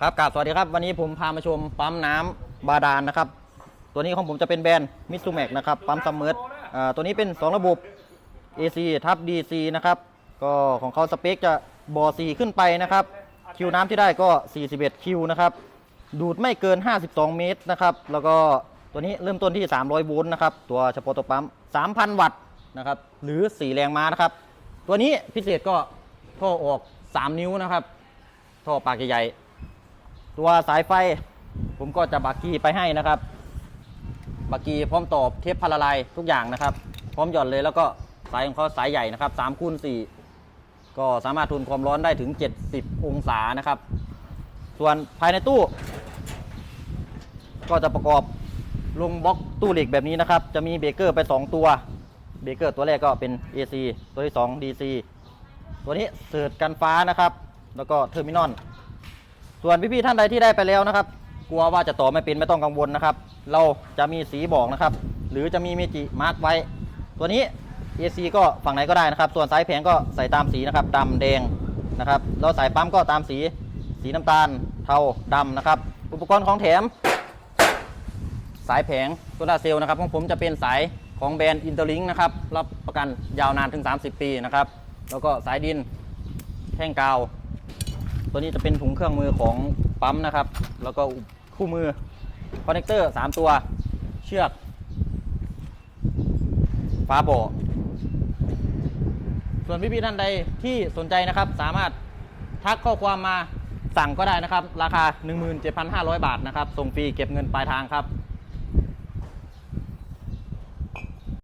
ครับกราบสวัสดีครับ วันนี้ผมพามาชมปั๊มน้ำบาดาลนะครับ ตัวนี้ของผมจะเป็นแบรนด์มิ t ซูแมกนะครับ ปั๊มซัมเมอร์ตัวนี้เป็น 2 ระบบ AC ทับ DC นะครับ ก็ของเขาสเปคจะบอ4ขึ้นไปนะครับ คิวน้ำที่ได้ก็ 41 คิวนะครับ ดูดไม่เกิน 52 เมตรนะครับ แล้วก็ตัวนี้เริ่มต้นที่ 300 โวลต์นะครับ ตัวเฉพาะตัวปั๊ม 3,000 วัตต์นะครับ หรือ 4 แรงม้านะครับ ตัวนี้พิเศษก็ท่อออก 3 นิ้วนะครับ ท่อปากใหญ่ ตัวสายไฟ ผมก็จะบักกีไปให้นะครับ บักกีพร้อมตอบเทปพาราไลทุกอย่างนะครับ พร้อมหย่อนเลยแล้วก็สายของเขาสายใหญ่นะครับ3คูณ4ก็สามารถทนความร้อนได้ถึง 70 องศานะครับ ส่วนภายในตู้ ก็จะประกอบลงบล็อกตู้เหล็กแบบนี้นะครับ จะมีเบรกเกอร์ไป 2 ตัวเบรกเกอร์ตัวแรกก็เป็น AC ตัวที่ 2 DC ตัวนี้เสิร์ชกันฟ้านะครับ แล้วก็เทอร์มินอล ส่วนพี่ๆท่านใดที่ได้ไปแล้วนะครับ กลัวว่าจะต่อไม่เป็นไม่ต้องกังวลนะครับ เราจะมีสีบอกนะครับ หรือจะมีเมจิมาร์กไว้ ตัวนี้ AC ก็ฝั่งไหนก็ได้นะครับ ส่วนสายแผงก็ใส่ตามสีนะครับดำแดงนะครับแล้วสายปั๊มก็ตามสีสีน้ำตาลเทาดำนะครับ อุปกรณ์ของแถม สายแผงโซลาเซลล์นะครับของผมจะเป็นสายของแบรนด์อินเตอร์ลิงนะครับรับประกันยาวนานถึง 30 ปีนะครับ แล้วก็สายดินแท่งกาว ตัวนี้จะเป็นถุงเครื่องมือของปั๊มนะครับ แล้วก็คู่มือคอนเนคเตอร์3ตัว เชือกฟ้าโบส่วนพี่ๆท่านใดที่สนใจนะครับ สามารถทักข้อความมาสั่งก็ได้นะครับ ราคา 17,500 บาทนะครับ ส่งฟรีเก็บเงินปลายทางครับ